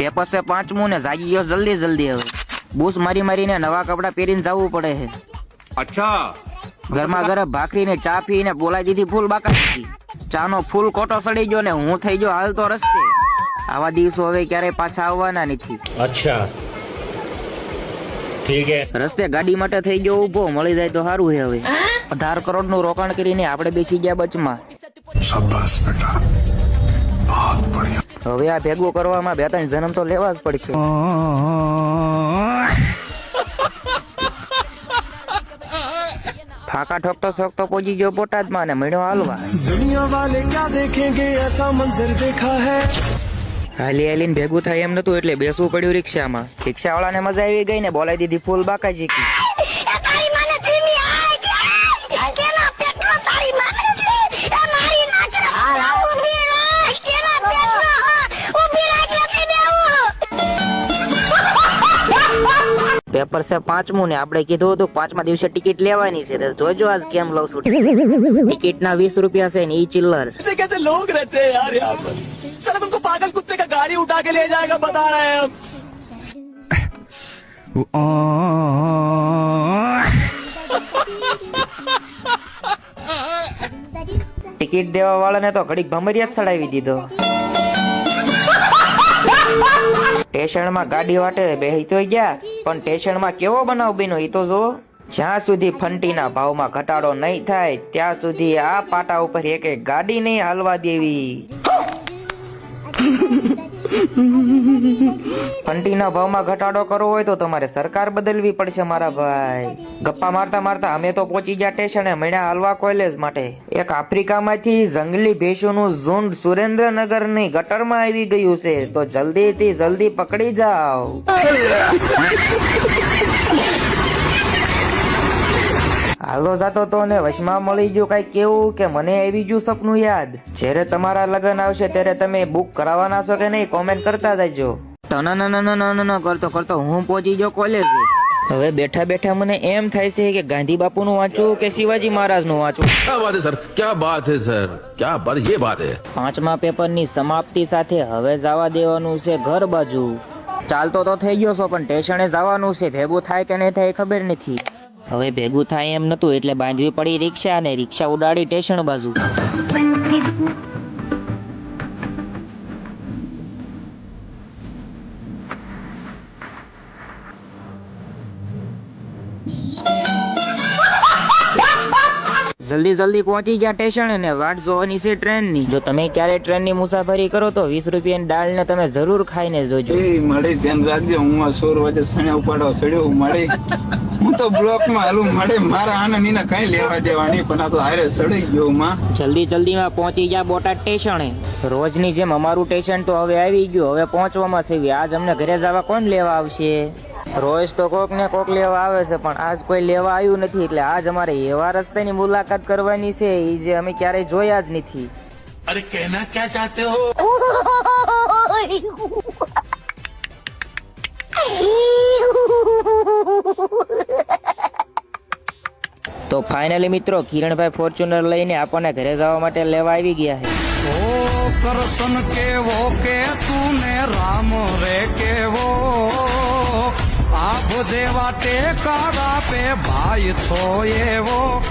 Paper છે પાંચમું ને જાગી ગયો જલ્દી જલ્દી હવે. બૂસ મારી મારીને નવા કપડા પહેરીને જવું પડે છે. અચ્છા. ઘરમાં ગરમ ભાખરી ને ચા પીને બોલાવી દીધી ફૂલ બાકા ચા નો ફૂલ કોટો સડી ગયો ને હું થઈ ગયો હાલતો રસ્તે. આવા દિવસો હવે ક્યારેય પાછા આવવાના નથી. અચ્છા. રસ્તે ગાડી માટે થઈ ગયો ઊભો મળી જાય તો સારું હે હવે. અઢાર કરોડનું રોકાણ કરીને આપણે બેસી ગયા બચમાં. બેટા. હવે આ ભેગું કરવામાં બે ત્રણ જન્મ તો લેવા જ પડશે. ફાકા ઠોકતો ઠોકતો પહોંચી ગયો બોટાદમાં ને મળ્યો હાલવા. દુનિયા વાલે ક્યાં દેખેંગે એસા મંજર દેખા હૈ? હાલી હાલીને ભેગું થાય એમ નતું એટલે બેસવું પડ્યું રિક્ષામાં. રિક્ષાવાળાને મજા આવી ગઈ ને બોલાવી દીધી ફૂલ બાકાજી પેપર છે પાંચમું ને આપણે કીધું હતું પાંચમા દિવસે ટિકિટ લેવાની છે. જોજો આજ કેમ લઉં છું ટિકિટ. ના વીસ રૂપિયા છે ને ઈ ચિલ્લર. પાગલ કુત્તે કા ગાડી ઉઠા કે લે જાયેગા બતા રહે હૈ ટિકિટ દેવા વાળાને તો ઘડીક ભમરિયા જ ચડાવી દીધો. સ્ટેશનમાં ગાડી વાટે બેહી તો ગયા, પણ સ્ટેશનમાં કેવો બનાવ બન્યો એ તો જો જ્યાં સુધી ફંટીના ભાવમાં ઘટાડો નહીં થાય, ત્યાં સુધી આ પાટા ઉપર એક એક ગાડી નહીં હાલવા દેવી. ફંટીના ભાવમાં ઘટાડો કરવો હોય તો તમારે સરકાર બદલવી પડશે, મારા ભાઈ. ગપ્પા મારતા મારતા અમે તો પહોંચી ગયા સ્ટેશને મળ્યા હાલવા કોલેજ માટે. એક આફ્રિકામાંથી જંગલી ભેંસોનું ઝુંડ સુરેન્દ્રનગરની ગટરમાં આવી ગયું છે. તો જલ્દીથી જલ્દી પકડી જાઓ. હાલો જતો તો ને વશમાં મળી ગયું કઈ કેવું કે મને આવી ગયું સપનું યાદ? જ્યારે તમારા લગ્ન આવશે ત્યારે તમે બુક કરાવવાના છો કે નહીં કોમેન્ટ કરતા જજો. ન કરતો કરતો હું પહોંચી ગયો કોલેજ હવે બેઠા બેઠા મને એમ થાય છે કે ગાંધી બાપુનું વાંચું કે શિવાજી મહારાજનું વાંચું? ક્યાં વાત સર? ક્યાં વાત હે સર? ક્યાં વાત યે બાત હે. પાંચમા પેપરની સમાપ્તિ સાથે હવે જવા દેવાનું છે ઘર બાજુ. ચાલતો તો થઈ ગયો છો પણ સ્ટેશને જવાનું છે. ભેગું થાય કે નહીં થાય ખબર નથી. હવે ભેગું થાય એમ નતું એટલે બાંધવી પડી રિક્ષા અને રિક્ષા ઉડાડી સ્ટેશન બાજુ. જલ્દી જલ્દી પહોંચી ગયા સ્ટેશન અને વાટ જોવાની છે ટ્રેનની. જો તમે ક્યારે ટ્રેનની મુસાફરી કરો તો વીસ રૂપિયાની દાળને તમે જરૂર ખાઈને જોજો. મળે ધ્યાન રાખજો હું આ સોર વાગે સણે ઉપાડવા સડ્યો મળે હું તો બ્લોકમાં હાલું મળે મારા આનંદ એને કઈ લેવા દેવાની પણ આ તો હારે સડી ગયો માં. જલ્દી જલ્દીમાં પહોંચી ગયા બોટાદ સ્ટેશને. રોજની જેમ અમારું સ્ટેશન તો હવે આવી ગયું હવે પહોંચવામાં છે. આજ અમને ઘરે જવા કોણ લેવા આવશે? રોજ તો કોક ને કોક લેવા આવે છે પણ આજ કોઈ લેવા આવ્યું નથી એટલે આજ અમારે એવા રસ્તાની મુલાકાત કરવાની છે એ જે અમે ક્યારેય જોયા જ નથી. અરે કહેના ક્યાં ચાહતે હો? તો ફાઇનલી મિત્રો કિરણભાઈ ફોર્ચ્યુનર લઈને આપણને ઘરે જવા માટે લેવા આવી ગયા છે. ઓ કરસન કે વો કે તું રામ રે કે જેવા ટેકા આપે ભાઈ છો એવો.